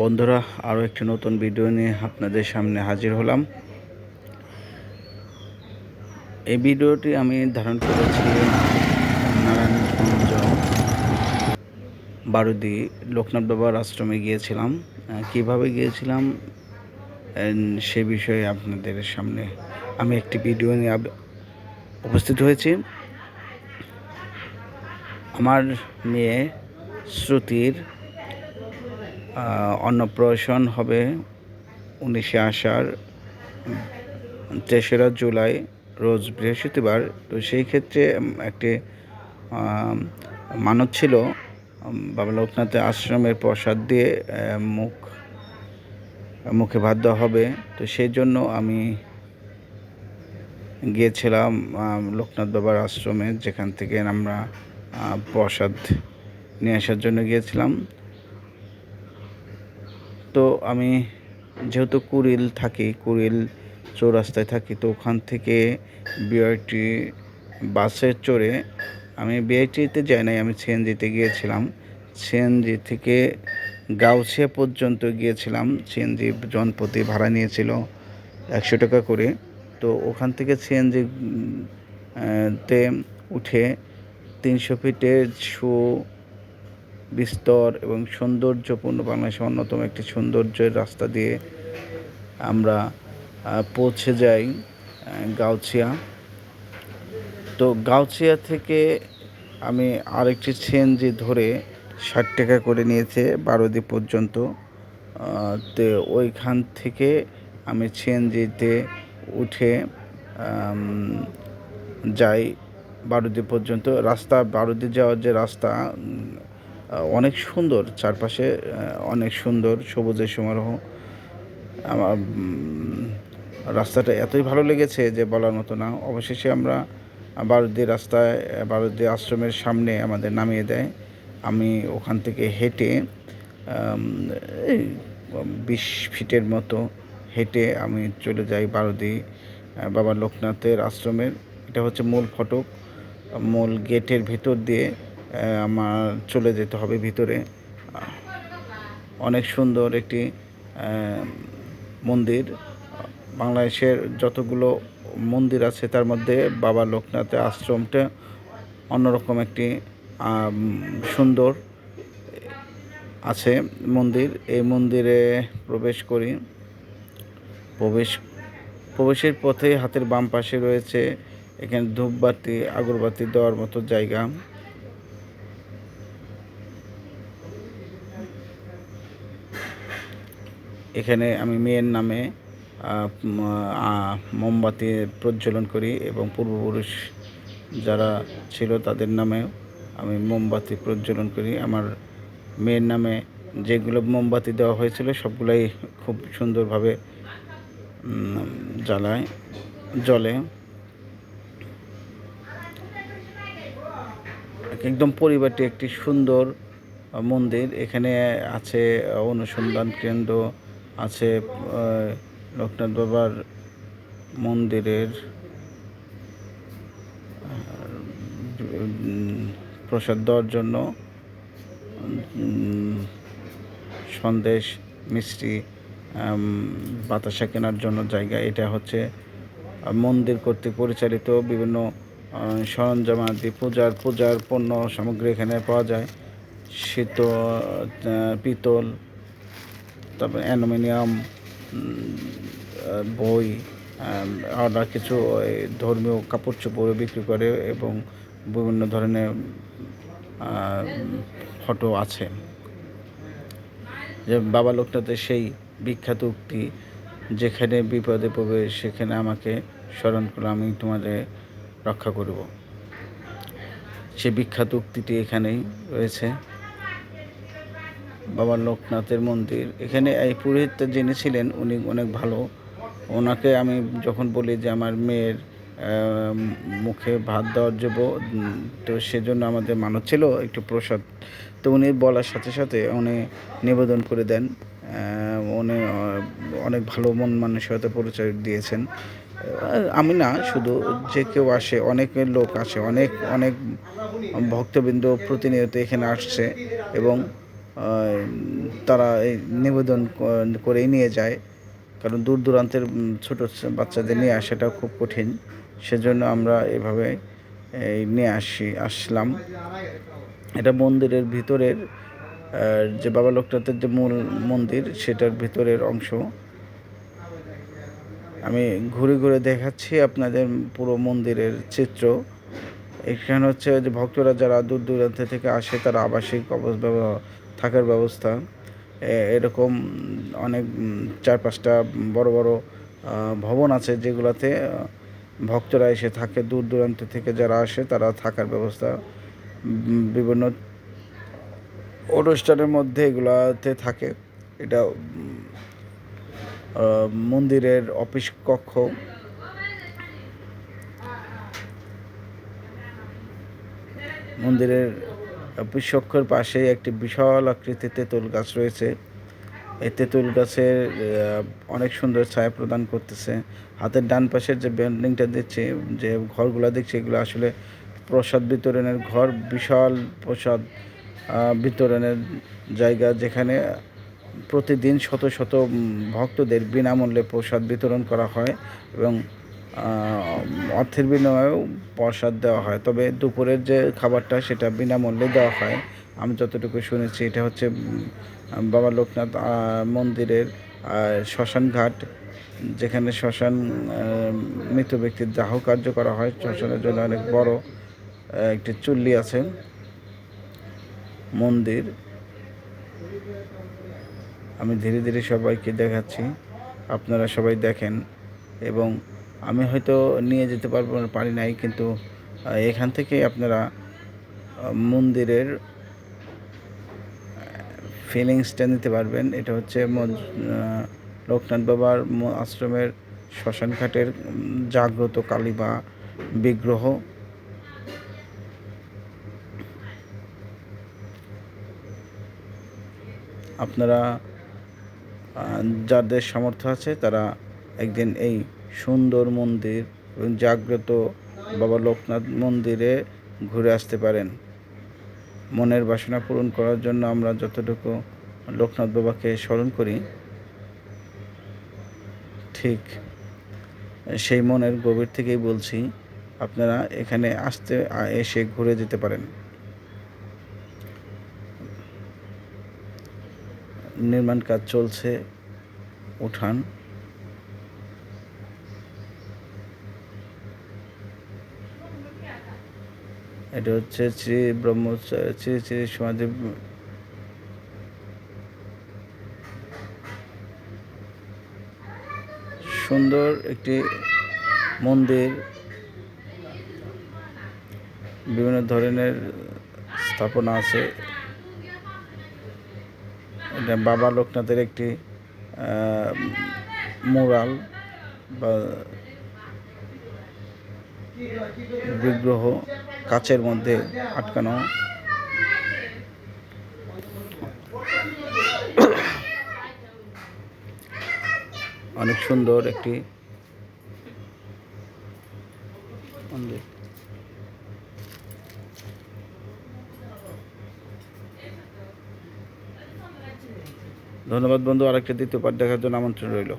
বন্ধুরা, আরও একটি নতুন ভিডিও নিয়ে আপনাদের সামনে হাজির হলাম। এই ভিডিওটি আমি ধারণ করেছি নারায়ণগঞ্জ বারুদি লোকনাথ বাবার আশ্রমে গিয়েছিলাম। কীভাবে গিয়েছিলাম সে বিষয়ে আপনাদের সামনে আমি একটি ভিডিও নিয়ে উপস্থিত হয়েছি। আমার মেয়ে শ্রুতির অন্নপ্রাশন হবে উনিশে আষাঢ়, তেসরা জুলাই, রোজ বৃহস্পতিবার। তো সেই ক্ষেত্রে একটি মানত ছিল বাবা লোকনাথের আশ্রমের প্রসাদ দিয়ে মুখ, মুখে ভাত দেওয়া হবে। তো সেই জন্য আমি গিয়েছিলাম লোকনাথ বাবার আশ্রমে, যেখান থেকে আমরা প্রসাদ নিয়ে আসার জন্য গিয়েছিলাম। তো আমি যেহেতু কুড়িল থাকি, কুড়িল চৌরাস্তায় থাকি, তো ওখান থেকে বিআরটি বাসে চড়ে আমি বিআইটিতে যাই নাই, আমি সিএনজিতে গিয়েছিলাম। সিএনজি থেকে গাউছিয়া পর্যন্ত গিয়েছিলাম। সিএনজি জনপ্রতি ভাড়া নিয়েছিল একশো টাকা করে। তো ওখান থেকে সিএনজি তে উঠে তিনশো ফিটের শু বিস্তর এবং সৌন্দর্যপূর্ণ বাংলাদেশের অন্যতম একটি সৌন্দর্যের রাস্তা দিয়ে আমরা পৌঁছে যাই গাউছিয়া। তো গাউছিয়া থেকে আমি আরেকটি সিএনজি ধরে ষাট টাকা করে নিয়েছে বারোদি পর্যন্ত। তো ওইখান থেকে আমি সিএনজিতে উঠে যাই বারোদি পর্যন্ত। রাস্তা, বারুদি যাওয়ার যে রাস্তা অনেক সুন্দর চারপাশে অনেক সুন্দর সবুজের সমারোহ। আমার রাস্তাটা এতই ভালো লেগেছে যে বলার মতো না। অবশেষে আমরা বারুদি রাস্তায় বারুদি আশ্রমের সামনে আমাদের নামিয়ে দেয়। আমি ওখান থেকে হেঁটে বিশ ফিটের মতো হেঁটে আমি চলে যাই বারুদি বাবা লোকনাথের আশ্রমের। এটা হচ্ছে মূল ফটক, মূল গেটের ভিতর দিয়ে আমার চলে যেতে হবে ভিতরে। অনেক সুন্দর একটি মন্দির। বাংলাদেশের যতগুলো মন্দির আছে, তার মধ্যে বাবা লোকনাথের আশ্রমটা অন্যরকম একটি সুন্দর আছে মন্দির। এই মন্দিরে প্রবেশ করি। প্রবেশ, প্রবেশের পথে হাতের বাম পাশে রয়েছে এখানে ধূপবাতি, আগরবাতি দেওয়ার মতো জায়গা। এখানে আমি মেয়ের নামে মোমবাতি প্রজ্বলন করি এবং পূর্বপুরুষ যারা ছিল তাদের নামে আমি মোমবাতি প্রজ্বলন করি। আমার মেয়ের নামে যেগুলো মোমবাতি দেওয়া হয়েছিল সবগুলাই খুব সুন্দরভাবে জ্বালায় জলে একদম পরিবারটি একটি সুন্দর মন্দির। এখানে আছে অনুসন্ধান কেন্দ্র আছে লোকনাথ বাবার মন্দিরের প্রসাদ দেওয়ার জন্য সন্দেশ, মিষ্টি বাতাসা কেনার জন্য জায়গা। এটা হচ্ছে মন্দির কর্তৃক পরিচালিত বিভিন্ন সরঞ্জামাদি, পূজার পূজার পণ্য সামগ্রী এখানে পাওয়া যায়। শীত পিতল তারপরে অ্যালুমিনিয়াম বই আরও কিছু ধর্মীয় কাপড় চোপড় বিক্রি করে এবং বিভিন্ন ধরনের ফটো আছে। যে বাবা লোকটাতে সেই বিখ্যাত উক্তি, যেখানে বিপদে পড়বে সেখানে আমাকে স্মরণ করে, আমি তোমাদের রক্ষা করব। সে বিখ্যাত উক্তিটি এখানেই রয়েছে। বাবা লোকনাথের মন্দির। এখানে এই পুরোহিত যিনি ছিলেন, উনি অনেক ভালো। ওনাকে আমি যখন বলি যে আমার মেয়ের মুখে ভাত দেওয়ার যাব তো সেজন্য আমাদের মানত ছিল একটু প্রসাদ। তো উনি বলার সাথে সাথে উনি নিবেদন করে দেন। উনি অনেক ভালো মন মানসিকতা পরিচয় দিয়েছেন। আমি না, শুধু যে কেউ আসে, অনেক লোক আসে, অনেক অনেক ভক্তবৃন্দ প্রতিনিয়ত এখানে আসছে এবং তারা এই নিবেদন করেই নিয়ে যায়। কারণ দূর দূরান্তের ছোট বাচ্চাদের নিয়ে আসাটা খুব কঠিন। সেজন্য আমরা এভাবে নিয়ে আসি, আসলাম। এটা মন্দিরের ভিতরের যে বাবা লোকনাথের যে মূল মন্দির, সেটার ভিতরের অংশ। আমি ঘুরে ঘুরে দেখাচ্ছি আপনাদের পুরো মন্দিরের চিত্র। এখানে হচ্ছে যে ভক্তরা যারা দূর দূরান্ত থেকে আসে, তারা আবাসিক অবস- ব্যব- থাকার ব্যবস্থা। এরকম অনেক চার পাঁচটা বড় বড় ভবন আছে যেগুলোতে ভক্তরা এসে থাকে দূর দূরান্ত থেকে যারা আসে তারা থাকার ব্যবস্থা। বিভিন্ন অনুষ্ঠানের মধ্যে এগুলাতে থাকে। এটা মন্দিরের অফিস কক্ষ। মন্দিরের অফিস পাশে একটি বিশাল আকৃতির তেঁতুল গাছ রয়েছে। এই তেঁতুল গাছের অনেক সুন্দর ছায়া প্রদান করতেছে। হাতের ডান পাশের যে বিল্ডিংটা দেখছি, যে ঘরগুলো দেখছি, এগুলো আসলে প্রসাদ বিতরণের ঘর, বিশাল প্রসাদ বিতরণের জায়গা যেখানে প্রতিদিন শত শত ভক্তদের বিনামূল্যে প্রসাদ বিতরণ করা হয় এবং অর্থের বিনিময়েও প্রসাদ দেওয়া হয়। তবে দুপুরের যে খাবারটা সেটা বিনামূল্যে দেওয়া হয়। আমি যতটুকু শুনেছি, এটা হচ্ছে বাবা লোকনাথ মন্দিরের শ্মশান ঘাট, যেখানে শ্মশান মৃত ব্যক্তির দাহ কার্য করা হয়। শ্মশানের জন্য অনেক বড় একটি চুল্লি আছে, মন্দির। আমি ধীরে ধীরে সবাইকে দেখাচ্ছি। আপনারা সবাই দেখেন এবং আমি হয়তো নিয়ে যেতে পারব পারি নাই, কিন্তু এখান থেকে আপনারা মন্দিরের ফিলিংসটা নিতে পারবেন। এটা হচ্ছে লোকনাথ বাবার আশ্রমের শ্মশান ঘাটের জাগ্রত কালী বা বিগ্রহ। আপনারা যাদের সামর্থ্য আছে তারা একদিন এই সুন্দর মন্দির, জাগ্রত বাবা লোকনাথ মন্দিরে ঘুরে আসতে পারেন। মনের বাসনা পূরণ করার জন্য আমরা যতটুকু লোকনাথ বাবাকে স্মরণ করি, ঠিক সেই মনের গভীর থেকেই বলছি, আপনারা এখানে আসতে, এসে ঘুরে যেতে পারেন। নির্মাণ কাজ চলছে, উঠান। এটা হচ্ছে শ্রী ব্রহ্ম, শ্রী শ্রী সমাধি সুন্দর একটি মন্দির, বিভিন্ন ধরনের স্থাপনা আছে। এটা বাবা লোকনাথের একটি মোরাল বা বিগ্রহ কাচের মধ্যে আটকানো। অনেক সুন্দর একটি ধন্যবাদ বন্ধু, আরেকটা দ্বিতীয় পাঠ দেখার জন্য আমন্ত্রণ রইল।